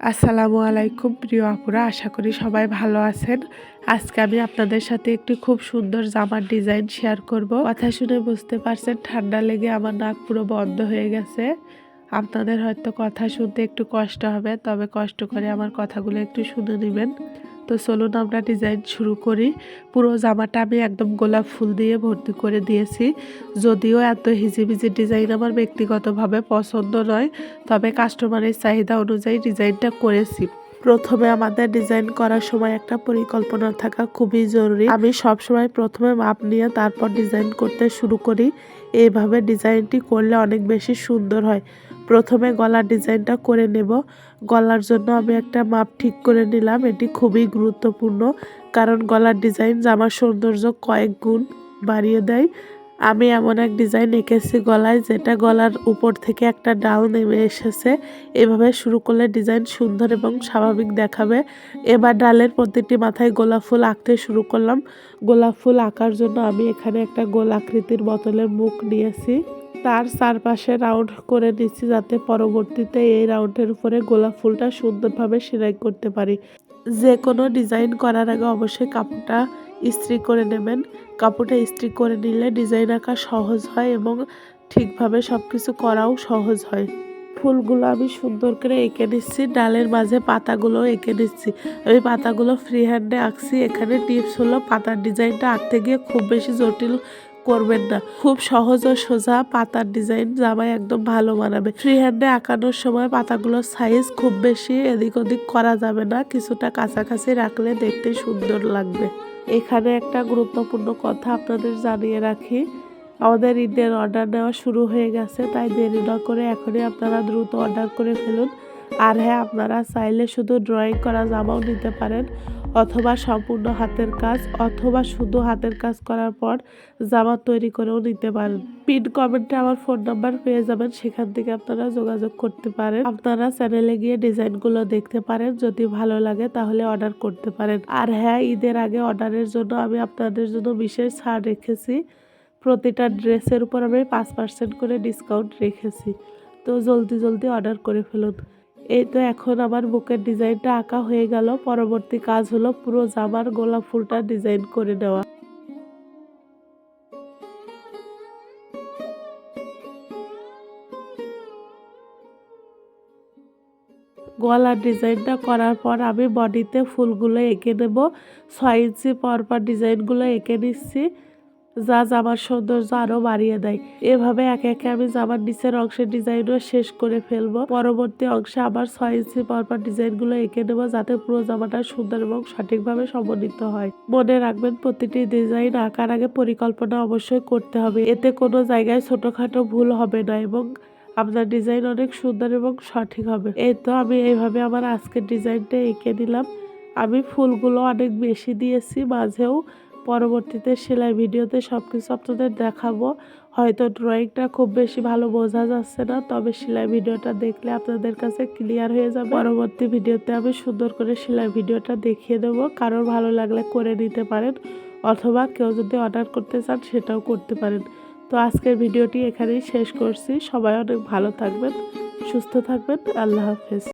আসসালামু আলাইকুম প্রিয় আপুরা, আশা করি সবাই ভালো আছেন। আজকে আমি আপনাদের সাথে একটি খুব সুন্দর জামার ডিজাইন শেয়ার করব। কথা শুনে বুঝতে পারছেন, ঠান্ডা লেগে আমার নাক পুরো বন্ধ হয়ে গেছে। আপনাদের হয়তো কথা শুনতে একটু কষ্ট হবে, তবে কষ্ট করে আমার কথাগুলো একটু শুনে নেবেন। তো চলুন আমরা ডিজাইন শুরু করি। পুরো জামাটা আমি একদম গোলাপ ফুল দিয়ে ভর্তি করে দিয়েছি। যদিও এত হিজিবিজি ডিজাইন আমার ব্যক্তিগতভাবে পছন্দ নয়, তবে কাস্টমারের চাহিদা অনুযায়ী ডিজাইনটা করেছি। প্রথমে আমাদের ডিজাইন করার সময় একটা পরিকল্পনা থাকা খুবই জরুরি। আমি সব সময় প্রথমে মাপ নিয়ে তারপর ডিজাইন করতে শুরু করি। এইভাবে ডিজাইনটি করলে অনেক বেশি সুন্দর হয়। প্রথমে গলার ডিজাইনটা করে নেব। গলার জন্য আমি একটা মাপ ঠিক করে নিলাম। এটি খুবই গুরুত্বপূর্ণ। কারণ গলার ডিজাইন জামার সৌন্দর্য কয়েক গুণ বাড়িয়ে দেয়। আমি এমন এক ডিজাইন এঁকেছি গলায় যেটা গলার উপর থেকে একটা ডাল নেমে এসেছে। এভাবে শুরু করলে ডিজাইন সুন্দর এবং স্বাভাবিক দেখাবে। এবার ডালের প্রতিটি মাথায় গোলাপ ফুল আঁকতে শুরু করলাম। গোলাপ ফুল আঁকার জন্য আমি এখানে একটা গোল আকৃতির বোতলের মুখ নিয়েছি। তার চারপাশে রাউন্ড করে নিচ্ছি যাতে পরবর্তীতে এই রাউন্ডের উপরে গোলাপ ফুলটা সুন্দরভাবে সেলাই করতে পারি। যে কোনো ডিজাইন করার আগে অবশ্যই কাপড়টা ইস্ত্রি করে নেবেন। কাপড়টা ইস্ত্রি করে নিলে ডিজাইন আঁকা সহজ হয় এবং ঠিকভাবে সব কিছু করাও সহজ হয়। ফুলগুলো আমি সুন্দর করে এঁকে নিচ্ছি, ডালের মাঝে পাতাগুলো এঁকে নিচ্ছি। আমি পাতাগুলো ফ্রি হ্যান্ডে আঁকছি, এখানে টিপস হলো পাতার ডিজাইনটা আঁকতে গিয়ে খুব বেশি জটিল করবেন না। খুব সহজ ও সোজা পাতার ডিজাইন জামায় একদম ভালো মানাবে ফ্রি হ্যান্ডে আঁকানোর সময় পাতাগুলোর সাইজ খুব বেশি, এদিক ওদিক করা যাবে না, কিছুটা কাছাকাছি রাখলে দেখতে সুন্দর লাগবে। এখানে একটা গুরুত্বপূর্ণ কথা আপনাদের জানিয়ে রাখি। আমাদের ঈদের অর্ডার নেওয়া শুরু হয়ে গেছে, তাই দেরি না করে এখনই আপনারা দ্রুত অর্ডার করে ফেলুন। আর হ্যাঁ আপনারা চাইলে শুধু ড্রয়িং করা জামাও নিতে পারেন। অথবা সম্পূর্ণ হাতের কাজ অথবা শুধু হাতের কাজ করার পর জামা তৈরি করেও নিতে পারেন। পিন কমেন্টে আমার ফোন নাম্বার পেয়ে যাবেন, সেখান থেকে আপনারা যোগাযোগ করতে পারেন। আপনারা চ্যানেলে গিয়ে ডিজাইনগুলো দেখতে পারেন, যদি ভালো লাগে তাহলে অর্ডার করতে পারেন। আর হ্যাঁ ঈদের আগে অর্ডারের জন্য আমি আপনাদের জন্য বিশেষ ছাড় রেখেছি। প্রতিটা ড্রেসের উপর আমি পাঁচ পার্সেন্ট করে ডিসকাউন্ট রেখেছি। তো জলদি জলদি অর্ডার করে ফেলুন। এই তো এখন আমার বুকের ডিজাইনটা আঁকা হয়ে গেল। পরবর্তী কাজ হলো পুরো জামার গোলাপ ফুলটা ডিজাইন করে নেওয়া। গলার ডিজাইনটা করার পর আমি বডিতে ফুলগুলো এঁকে নেব। ছয় ইঞ্চি পর পর ডিজাইনগুলো এঁকে নিচ্ছি। যা জামার সৌন্দর্য আরও বাড়িয়ে দেয়। এভাবে একে একে আমি জামার নিচের অংশের ডিজাইনও শেষ করে ফেলব। পরবর্তী অংশে আবার ছয় ইঞ্চি পরপর ডিজাইনগুলো এঁকে নেব যাতে পুরো জামাটা সুন্দর এবং সঠিকভাবে সমন্বিত হয়। মনে রাখবেন, প্রতিটি ডিজাইন আঁকার আগে পরিকল্পনা অবশ্যই করতে হবে। এতে কোনো জায়গায় ছোটখাটো ভুল হবে না এবং আপনার ডিজাইন অনেক সুন্দর এবং সঠিক হবে। এই তো আমি এইভাবে আমার আজকের ডিজাইনটা এঁকে নিলাম। আমি ফুলগুলো অনেক বেশি দিয়েছি, মাঝেও পরবর্তীতে সেলাই ভিডিওতে সব কিছু আপনাদের দেখাবো। হয়তো ড্রয়িংটা খুব বেশি ভালো বোঝা যাচ্ছে না, তবে সেলাই ভিডিওটা দেখলে আপনাদের কাছে ক্লিয়ার হয়ে যাবে। পরবর্তী ভিডিওতে আমি সুন্দর করে সেলাই ভিডিওটা দেখিয়ে দেবো। কারোর ভালো লাগলে করে নিতে পারেন, অথবা কেউ যদি অর্ডার করতে চান সেটাও করতে পারেন। তো আজকের ভিডিওটি এখানেই শেষ করছি। সবাই অনেক ভালো থাকবেন, সুস্থ থাকবেন। আল্লাহ হাফেজ।